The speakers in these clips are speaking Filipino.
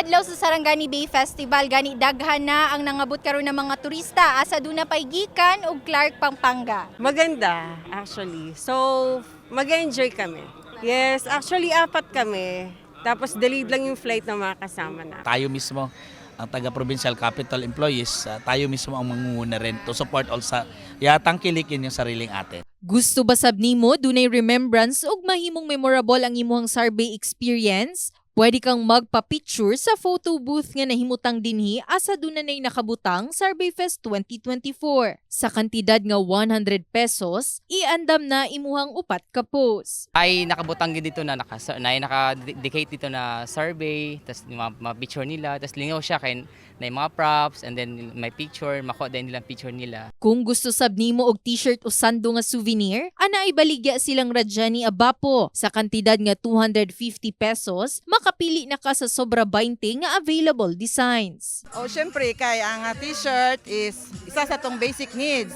adlaw sa Sarangani Bay Festival gani daghan na ang nangabot karon ng mga turista asa duna pay gikan ug Clark Pampanga. Maganda, actually. So, mag-enjoy kami. Yes, actually, apat kami. Tapos, delayed lang yung flight ng mga kasama na. tayo mismo ang taga-provincial capital employees, ah, tayo mismo ang mangunguna rin to support all sa yatang kilikin yung sariling atin. Gusto ba sab nimo dunay remembrance ug mahimong memorable ang imong survey experience? Pwede kang magpa-picture sa photo booth nga nahimutang dinhi asa dunay nakabutang Survey Fest 2024. Sa kantidad nga 100 pesos, iandam na imuhang upat ka post. ay nakabutang gid dito na naka na naka-dedicate dito na survey tas mga, mga picture nila tas lingaw siya kay na mga props and then may picture makuha din nila picture nila Kung gusto sab nimo og t-shirt o sando nga souvenir, ana ibaligya silang Rajani Abapo sa kantidad nga 250 pesos, makapili na ka sa sobra 20 nga available designs. O syempre kay ang t-shirt is isa sa tong basic needs.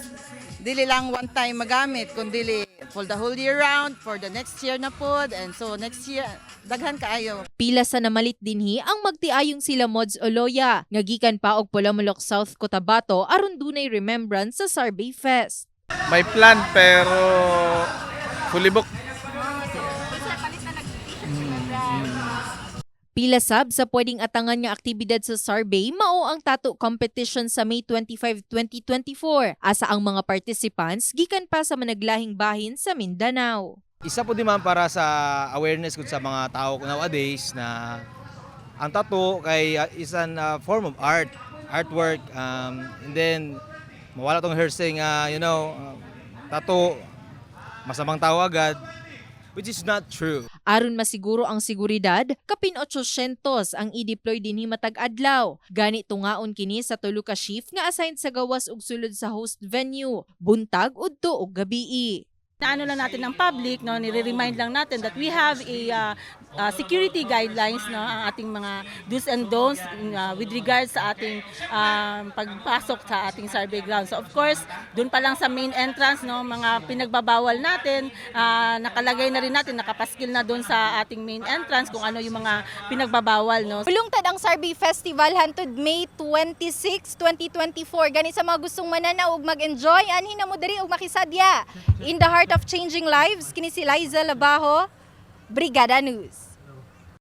Dili lang one time magamit kundi for the whole year round, for the next year na pod and so next year daghan kaayo. Pila sa namalit dinhi ang magtiayong sila Mods Oloya, nga gikan pa og Pulamulok South Cotabato aron dunay remembrance sa Survey Fest. May plan pero fully booked. Pila sab sa pwedeng atangan nga aktibidad sa survey mao ang tattoo competition sa May 25, 2024 asa ang mga participants gikan pa sa managlahing bahin sa Mindanao. Isa po din man para sa awareness kung sa mga tao nowadays na ang tattoo kay uh, is an uh, form of art, artwork um, and then mawala tong hearsay nga you know uh, tattoo masamang tao agad which is not true. Aron masiguro ang seguridad, kapin 800 ang i-deploy dinhi matag adlaw. Gani tungaon kini sa tulo ka shift nga assigned sa gawas ug sulod sa host venue, buntag udto ug gabii. Naano lang natin ng public, no, nire-remind lang natin that we have a uh, uh, security guidelines no ang ating mga do's and don'ts uh, with regards sa ating um, pagpasok sa ating survey ground. So of course, doon pa lang sa main entrance no mga pinagbabawal natin, uh, nakalagay na rin natin nakapaskil na doon sa ating main entrance kung ano yung mga pinagbabawal no. Ulungtad ang Survey Festival hantud May 26, 2024. Gani sa mga gustong mananaw ug mag-enjoy anhin na mo diri ug makisadya. In the heart of changing lives kini si Liza Labajo, Brigada News.